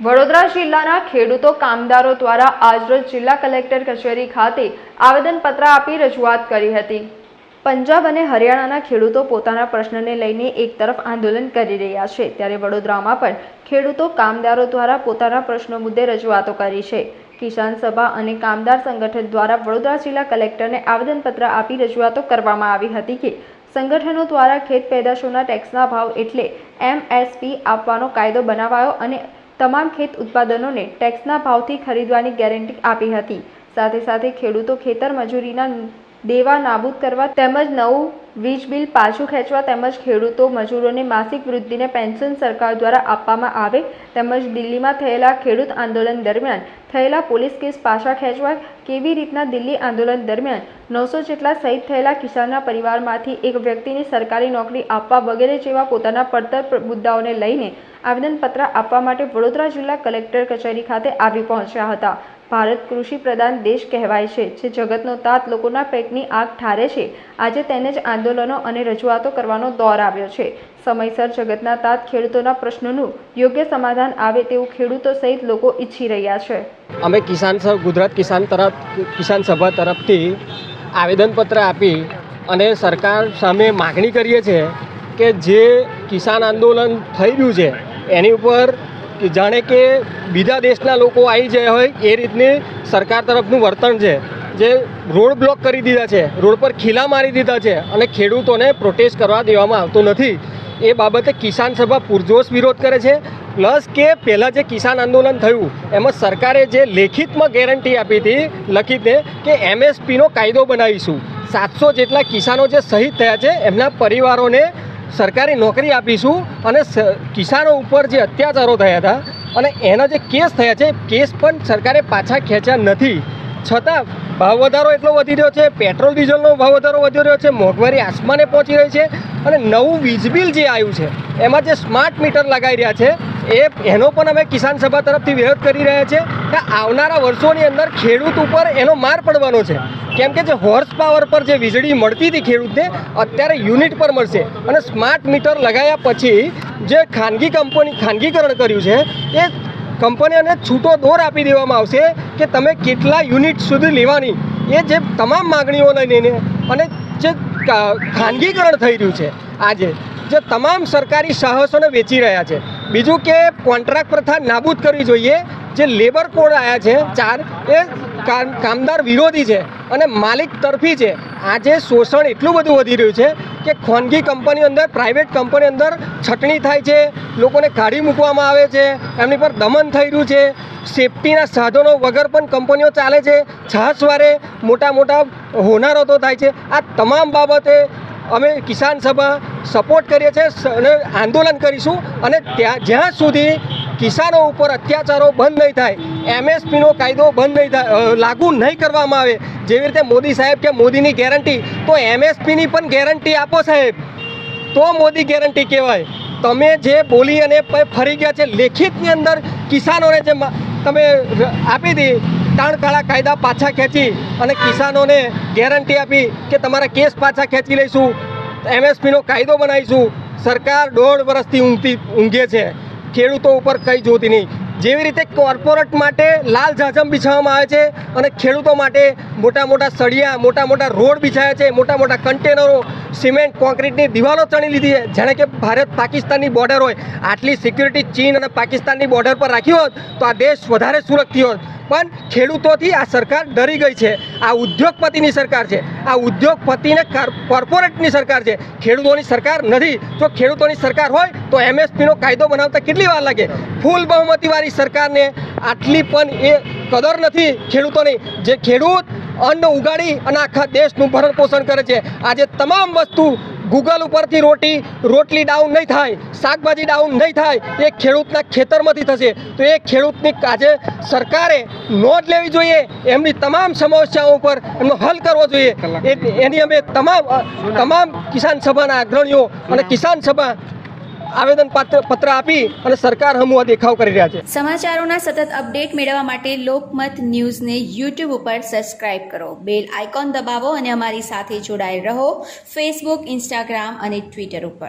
વડોદરા જિલ્લાના ખેડૂતો કામદારો દ્વારા આજરોજ જિલ્લા કલેક્ટર કચેરી ખાતે આવેદનપત્ર આપી રજૂઆત કરી હતી. પંજાબ અને હરિયાણાના ખેડૂતો પોતાના પ્રશ્નને લઈને એક તરફ આંદોલન કરી રહ્યા છે, ત્યારે વડોદરામાં પણ ખેડૂતો કામદારો દ્વારા પોતાના પ્રશ્નો મુદ્દે રજૂઆતો કરી છે. કિસાન સભા અને કામદાર સંગઠન દ્વારા વડોદરા જિલ્લા કલેક્ટરને આવેદનપત્ર આપી રજૂઆતો કરવામાં આવી હતી કે, સંગઠનો દ્વારા ખેત પેદાશોના ટેક્સના ભાવ એટલે એમએસપી આપવાનો કાયદો બનાવાયો અને તમામ ખેત ઉત્પાદનોને ટેક્સના ભાવથી ખરીદવાની ગેરંટી આપી હતી. સાથે સાથે ખેડૂતો ખેતર મજૂરીના દેવા નાબૂદ કરવા તેમજ નવું વીજ બિલ પાછું ખેંચવા તેમજ ખેડૂતો મજૂરોને માસિક વૃદ્ધિને પેન્શન સરકાર દ્વારા આપવામાં આવે તેમજ દિલ્હીમાં થયેલા ખેડૂત આંદોલન દરમિયાન થયેલા પોલીસ કેસ પાછા ખેંચવા કેવી રીતના દિલ્હી આંદોલન દરમિયાન નવસો જેટલા શહીદ થયેલા કિસાનના પરિવારમાંથી એક વ્યક્તિને સરકારી નોકરી આપવા વગેરે જેવા પોતાના પડતર મુદ્દાઓને લઈને આવેદનપત્ર આપવા માટે વડોદરા જિલ્લા કલેક્ટર કચેરી ખાતે આવી પહોંચ્યા હતા. ભારત કૃષિ પ્રધાન દેશ કહેવાય છે, જે જગતનો તાત લોકોના પેટની આગ ઠારે છે. આજે તેને જ આંદોલનો અને રજૂઆતો કરવાનો દોર આવ્યો છે. સમયસર જગતના તાત ખેડૂતોના પ્રશ્નોનું યોગ્ય સમાધાન આવે તેવું ખેડૂતો સહિત લોકો ઈચ્છી રહ્યા છે. અમે કિસાન ગુજરાત કિસાન તરફ, કિસાન સભા તરફથી આવેદનપત્ર આપી અને સરકાર સામે માગણી કરીએ છીએ કે જે કિસાન આંદોલન થઈ રહ્યું છે, એની ઉપર જાણે કે બીજા દેશના લોકો આવી જાય હોય એ રીતની સરકાર તરફનું વર્તન છે. જે રોડ બ્લોક કરી દીધા છે, રોડ પર ખીલા મારી દીધા છે અને ખેડૂતોને પ્રોટેસ્ટ કરવા દેવામાં આવતો નથી. એ બાબતે કિસાન સભા પૂરજોશ વિરોધ કરે છે, પ્લસ કે પહેલાં જે કિસાન આંદોલન થયું, એમાં સરકારે જે લેખિતમાં ગેરંટી આપી હતી, લખિતને કે એમએસપીનો કાયદો બનાવીશું. સાતસો જેટલા કિસાનો જે શહીદ થયા છે, એમના પરિવારોને સરકારી નોકરી આપીશું અને કિસાનો ઉપર જે અત્યાચારો થયા હતા અને એના જે કેસ થયા છે, કેસ પણ સરકારે પાછા ખેંચ્યા નથી. છતાં ભાવ વધારો એટલો વધી રહ્યો છે, પેટ્રોલ, ડીઝલનો ભાવ વધારો વધી રહ્યો છે, મોંઘવારી આસમાને પહોંચી રહી છે અને નવું વીજ બિલ જે આવ્યું છે, એમાં જે સ્માર્ટ મીટર લગાવી રહ્યા છે, એ એનો પણ અમે કિસાન સભા તરફથી વિરોધ કરી રહ્યા છે કે આવનારા વર્ષોની અંદર ખેડૂત ઉપર એનો માર પડવાનો છે. કેમ કે જે હોર્સ પાવર પર જે વીજળી મળતી હતી ખેડૂતને, અત્યારે યુનિટ પર મળશે. અને સ્માર્ટ મીટર લગાવ્યા પછી જે ખાનગી કંપની ખાનગીકરણ કર્યું છે, એ કંપનીઓને છૂટો દોર આપી દેવામાં આવશે કે તમે કેટલા યુનિટ સુધી લેવાની. એ જે તમામ માગણીઓ લઈને અને જે ખાનગીકરણ થઈ રહ્યું છે આજે, જે તમામ સરકારી સાહસોને વેચી રહ્યા છે. બીજું કે કોન્ટ્રાક્ટ પ્રથા નાબૂદ કરવી જોઈએ. જે લેબર કોડ આવ્યા છે, ચાર, એ કામ- કામદાર વિરોધી છે. અને માલિક તરફી છે, આજે શોષણ એટલું બધું વધી રહ્યું છે કે ખાનગી કંપની અંદર પ્રાઇવેટ કંપની અંદર છટણી થાય છે, લોકોને કાઢી મૂકવામાં આવે છે, એમની પર દમન થઈ રહ્યું છે સેફટીના સાધનો વગર પણ કંપનીઓ ચાલે છે છાસવારે મોટા મોટા હોનારતો થાય છે. આ તમામ બાબતે અમે કિસાન સભા સપોર્ટ કરીએ છીએ અને આંદોલન કરીશું અને ત્યાં, જ્યાં સુધી કિસાનો ઉપર અત્યાચારો બંધ નહીં થાય. એમએસપીનો કાયદો બંધ નહીં થાય લાગુ નહીં કરવામાં આવે. જેવી રીતે મોદી સાહેબ કે મોદીની ગેરંટી, તો એમએસપીની પણ ગેરંટી આપો સાહેબ. તો મોદી ગેરંટી કહેવાય. તમે જે બોલી અને ફરી ગયા છે, લેખિતની અંદર કિસાનોને જે તમે આપી હતી ત્રણ કાળા કાયદા પાછા ખેંચી અને કિસાનોને ગેરંટી આપી કે તમારા કેસ પાછા ખેંચી લઈશું. એમએસપીનો કાયદો બનાવીશું. સરકાર દોઢ વર્ષથી ઊંઘતી, ઊંઘે છે. ખેડૂતો ઉપર કંઈ જોતી નહીં. જેવી રીતે કોર્પોરેટ માટે લાલ જાજમ બિછાવવામાં આવે છે અને ખેડૂતો માટે મોટા મોટા સળિયા, મોટા મોટા રોડ બિછાયા છે, મોટા મોટા કન્ટેનરો સિમેન્ટ કોન્ક્રીટની દિવાલો ચણી લીધી છે. જાણે કે ભારત પાકિસ્તાનની બોર્ડર હોય. આટલી સિક્યુરિટી ચીન અને પાકિસ્તાનની બોર્ડર પર રાખી હોત તો આ દેશ વધારે સુરક્ષિત હોત. પણ ખેડૂતોથી આ સરકાર ડરી ગઈ છે. આ ઉદ્યોગપતિની સરકાર છે. આ ઉદ્યોગપતિને કોર્પોરેટની સરકાર છે. ખેડૂતોની સરકાર નથી. જો ખેડૂતોની સરકાર હોય તો એમએસપીનો કાયદો બનાવતા કેટલી વાર લાગે? ફૂલ બહુમતીવાળી સરકારને આટલી પણ એ કદર નથી ખેડૂતોની. જે ખેડૂત અન્ન ઉગાડી અને આખા દેશનું ભરણ પોષણ કરે છે. આજે તમામ વસ્તુ ગૂગલ ઉપરથી રોટી રોટલી ડાઉન નહીં થાય શાકભાજી ડાઉન નહીં થાય એ ખેડૂતના ખેતરમાંથી થશે. તો એ ખેડૂતની આજે સરકારે નોંધ લેવી જોઈએ એમની તમામ સમસ્યાઓ ઉપર એમનો હલ કરવો જોઈએ. એ- એની અમે તમામ તમામ કિસાન સભાના અગ્રણીઓ અને કિસાન સભા આવેદન પાત્ર આપી અને સરકાર હમુ આ દેખાવ કરી રહ્યા છે. સમાચારોના સતત અપડેટ મેળવવા માટે લોકમત ન્યૂઝને યુટ્યુબ ઉપર સબસ્ક્રાઇબ કરો. બેલ આઇકોન દબાવો અને અમારી સાથે જોડાયેલ રહો. ફેસબુક ઇન્સ્ટાગ્રામ અને ટ્વિટર ઉપર.